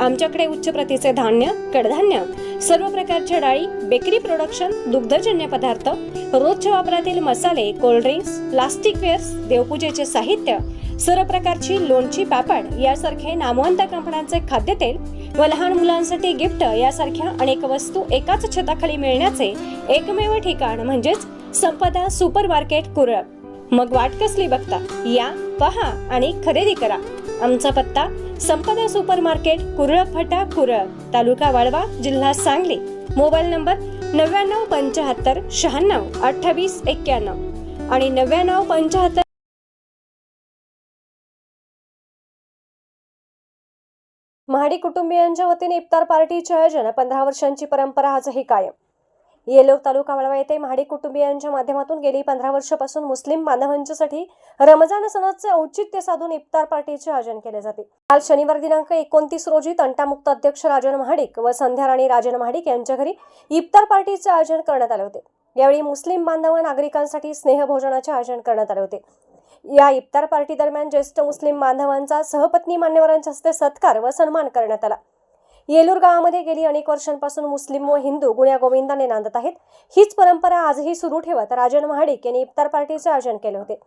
आमच्याकडे उच्च प्रतीचे धान्य कडधान्य सर्व प्रकारच्या डाळी बेकरी प्रोडक्शन दुग्धजन्य पदार्थ रोजच्या वापरातील मसाले कोल्ड्रिंक्स प्लास्टिक वेअर्स देवपूजेचे साहित्य सर्व प्रकारची लोणची पापड यासारखे नामवंत कंपन्यांचे खाद्यतेल व लहान मुलांसाठी गिफ्ट यासारख्या अनेक वस्तू एकाच छताखाली मिळण्याचे एकमेव ठिकाण म्हणजेच संपदा सुपर मार्केट कुरळ. मग वाट कसली बघता? या पहा आणि खरेदी करा. आमचा पत्ता संपदा सुपर मार्केट कुरळ. फटा कुरळ तालुका वाळवा जिल्हा सांगली. मोबाईल नंबर नव्याण्णव पंच्याहत्तर शहाण्णव अठ्ठावीस एक्क्याण्णव आणि नव्याण्णव पंच्याहत्तर महाडी कुटुंबियांच्या वतीने इफ्तार पार्टीचे आयोजन. पंधरा वर्षांची परंपरा आजही कायम. येलोर तालुका वळवा येथे महाडी कुटुंबियांच्या माध्यमातून गेली पंधरा वर्षापासून मुस्लिम बांधवांच्यासाठी रमजान सणाचे औचित्य साधून इफ्तार पार्टीचे आयोजन केले जाते. काल शनिवार दिनांक एकोणतीस रोजी तंटामुक्त अध्यक्ष राजन महाडिक व संध्या राणी राजन महाडिक यांच्या घरी इफ्तार पार्टीचे आयोजन करण्यात आले होते. यावेळी मुस्लिम बांधव नागरिकांसाठी स्नेहभोजनाचे आयोजन करण्यात आले होते. या इफ्तार पार्टी दरम्यान ज्येष्ठ मुस्लिम बांधवांचा सहपत्नी मान्यवरांच्या हस्ते सत्कार व सन्मान करण्यात आला. येलूर गावामध्ये गेली अनेक वर्षांपासून मुस्लिम व हिंदू गुण्या गोविंदाने नांदत आहेत. हीच परंपरा आजही सुरू ठेवत राजन महाडिक यांनी इफ्तार पार्टीचे आयोजन केले होते.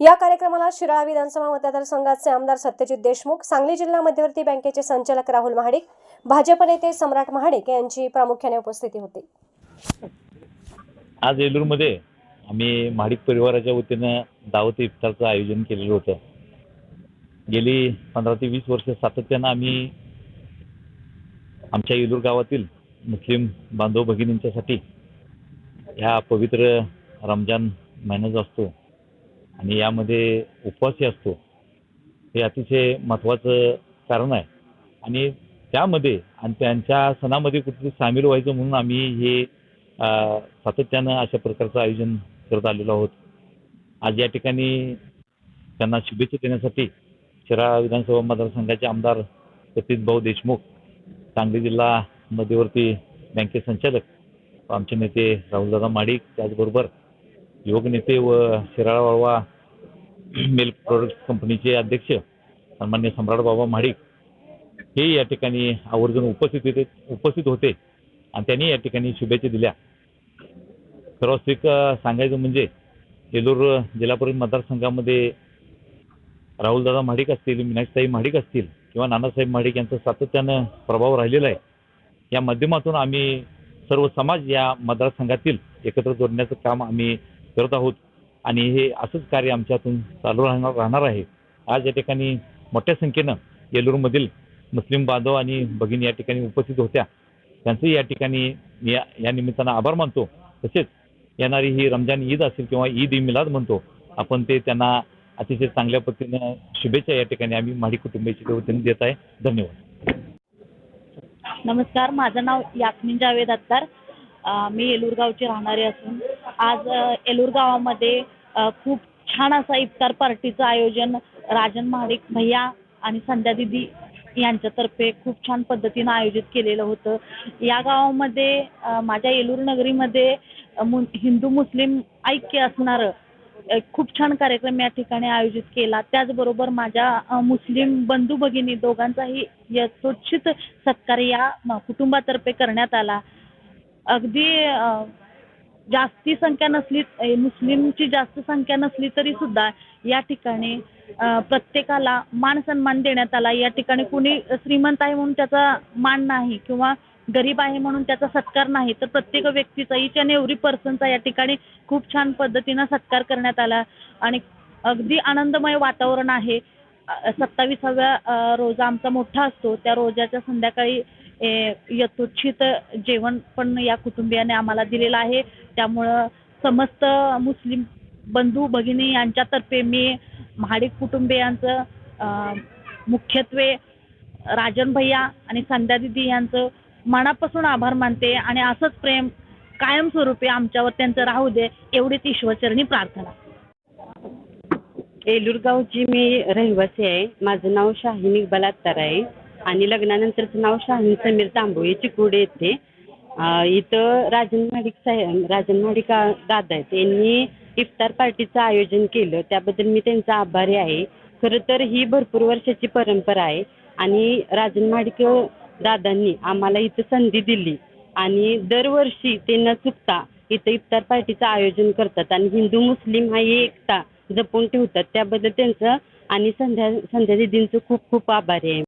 या कार्यक्रमाला शिराळा विधानसभा मतदारसंघाचे आमदार सत्यजित देशमुख सांगली जिल्हा मध्यवर्ती बँकेचे संचालक राहुल महाडिक भाजप नेते सम्राट महाडिक यांची प्रामुख्याने उपस्थिती होती. आज येलूरमध्ये आम्ही महाडिक परिवाराच्या वतीनं दावत इफ्तारचं आयोजन केलेलं होतं. गेली पंधरा ते वीस वर्ष सातत्यानं आम्ही आमच्या येलूर गावातील मुस्लिम बांधव भगिनींच्यासाठी ह्या पवित्र रमजान महिना जो असतो. आणि यामध्ये उपवासही असतो. हे अतिशय महत्त्वाचं कारण आहे. आणि त्यामध्ये आणि त्यांच्या सणामध्ये कुठेतरी सामील व्हायचं म्हणून आम्ही हे सातत्यानं अशा प्रकारचं आयोजन करत आलेलो आहोत. आज या ठिकाणी त्यांना शुभेच्छा देण्यासाठी शिरा विधानसभा मतदारसंघाचे आमदार सतीश भाऊ देशमुख सांगली जिल्हा मध्यवर्ती बँकेचे संचालक आमचे नेते राहुलदादा माडिक त्याचबरोबर युवक नेते व शिराळा वाळवा मिल्क प्रोडक्ट्स कंपनीचे अध्यक्ष सन्मान्य सम्राट बाबा महाडिक हे या ठिकाणी आवर्जून उपस्थित होते उपस्थित होते आणि त्यांनी या ठिकाणी शुभेच्छा दिल्या. सर्वाधिक सांगायचं म्हणजे येलूर जिल्हा परिषद मतदारसंघामध्ये राहुलदादा महाडिक असतील मीनाक्षीताई महाडिक असतील किंवा नानासाहेब महाडिक यांचा सातत्यानं प्रभाव राहिलेला आहे या माध्यमातून आम्ही सर्व समाज या मतदारसंघातील एकत्र जोडण्याचं काम आम्ही करत आहोत. आणि हे असंच कार्य आमच्यातून चालू राहणार राहणार आहे. आज या ठिकाणी मोठ्या संख्येनं येलूरमधील मुस्लिम बांधव आणि भगिनी या ठिकाणी उपस्थित होत्या. त्यांचंही या ठिकाणी या या निमित्तानं आभार मानतो. तसेच येणारी ही रमजान ईद असेल किंवा ईद ई मिलाद म्हणतो आपण ते त्यांना अतिशय चांगल्या पद्धतीनं शुभेच्छा या ठिकाणी आम्ही माडी कुटुंबाच्या वतीने देत आहे. धन्यवाद. नमस्कार माझं नाव यास्मिन जावेद अत्तार. मी येलूरगावची राहणारी असून आज येलूर गावामध्ये खूप छान असा इफ्तार पार्टीचं आयोजन राजन महाडिक भैया आणि संध्या दिदी यांच्यातर्फे खूप छान पद्धतीनं आयोजित केलेलं होतं. या गावामध्ये माझ्या येलूर नगरीमध्ये मु हिंदू मुस्लिम ऐक्य असणारं एक खूप छान कार्यक्रम या ठिकाणी आयोजित केला. त्याचबरोबर माझ्या मुस्लिम बंधू भगिनी दोघांचाही यथोचित सत्कार या कुटुंबातर्फे करण्यात आला. अगदी जास्ती संख्या नसली मुस्लिमची जास्त संख्या नसली तरी सुद्धा या ठिकाणी प्रत्येकाला मान सन्मान देण्यात आला. या ठिकाणी कुणी श्रीमंत आहे म्हणून त्याचा मान नाही किंवा गरीब आहे म्हणून त्याचा सत्कार नाही तर प्रत्येक व्यक्तीचा इच अँड एव्हरी पर्सनचा या ठिकाणी खूप छान पद्धतीनं सत्कार करण्यात आला. आणि अगदी आनंदमय वातावरण आहे. सत्तावीसाव्या रोजा आमचा मोठा असतो. त्या रोजाच्या संध्याकाळी ए, यथोचित जेवण पण या कुटुंबियाने आम्हाला दिलेलं आहे. त्यामुळं समस्त मुस्लिम बंधू भगिनी यांच्यातर्फे मी महाडिक कुटुंबियांचं मुख्यत्वे राजन भैया आणि संध्या दिदी यांचं मनापासून आभार मानते आणि असंच प्रेम कायमस्वरूपी आमच्यावर त्यांचं राहू दे एवढीच ईश्वरचरणी प्रार्थना. एलुरगावची मी रहिवासी आहे. माझं नाव शाहीन इक्बाल अत्तार आहे. आणि लग्नानंतरचं नाव शाहीन समीर तांबोळी चिकुडे येथे इथं राजन माडिक साहेब राजन माडिक दादा आहेत. यांनी इफ्तार पार्टीचं आयोजन केलं. त्याबद्दल मी त्यांचा आभारी आहे. खरं तर ही भरपूर वर्षाची परंपरा आहे. आणि राजन माडिक दादांनी आम्हाला इथं संधी दिली. आणि दरवर्षी ते न चुकता इथं इफ्तार पार्टीचं आयोजन करतात. आणि हिंदू मुस्लिम हा एकता जपून ठेवतात. त्याबद्दल त्यांचं आणि संध्या संध्या दिदींचं खूप खूप आभारी आहे.